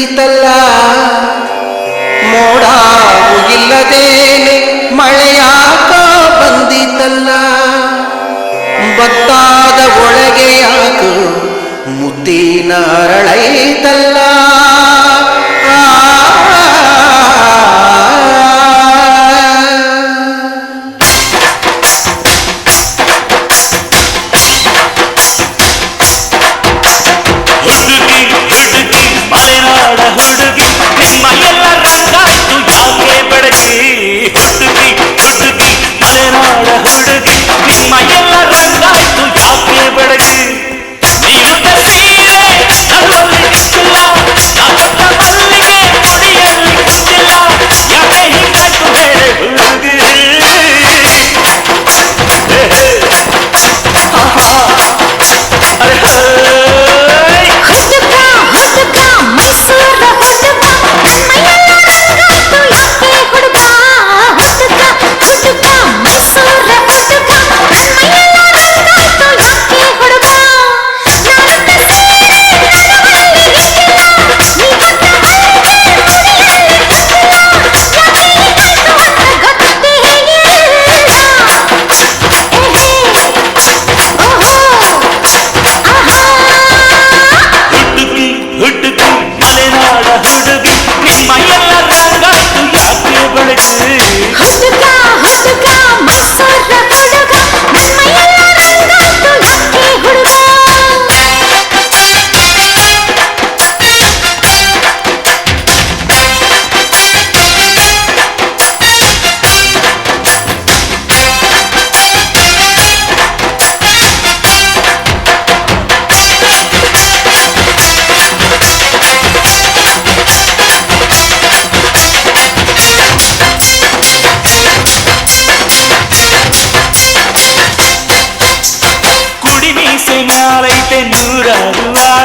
ಬಂದೀತಲ್ಲ ಮೋಡ ಇಲ್ಲದೇನೆ ಮಳೆಯಾಕ ಬಂದೀತಲ್ಲ. ಬತ್ತಾದ ಒಳಗೆ ಯಾಕು ಮುದ್ದಿನ ಅರಳೈತಲ್ಲ.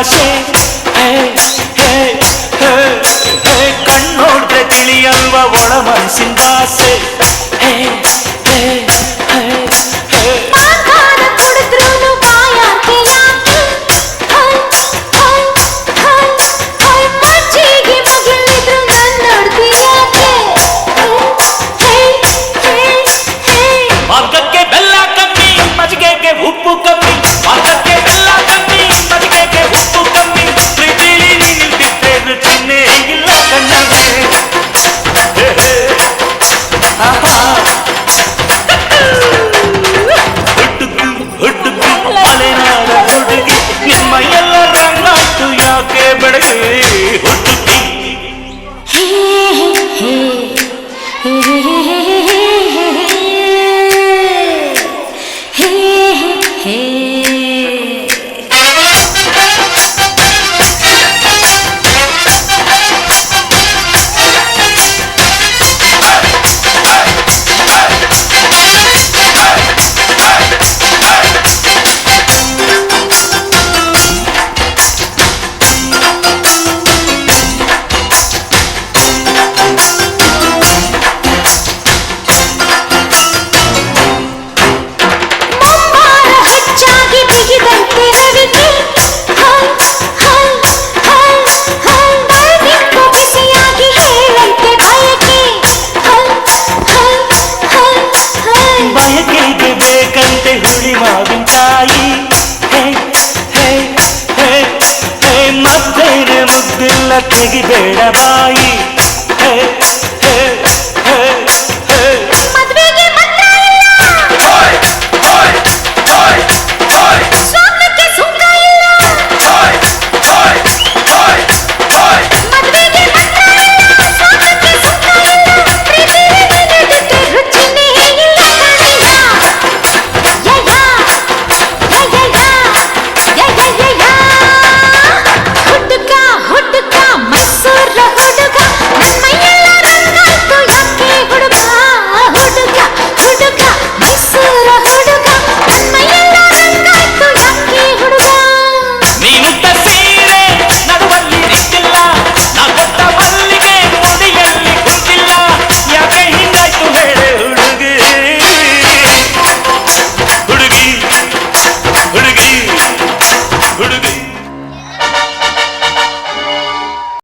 ஆசை. கண்ணோட்ட கிளியல்வ ஒள மனசின் ஆசை 现在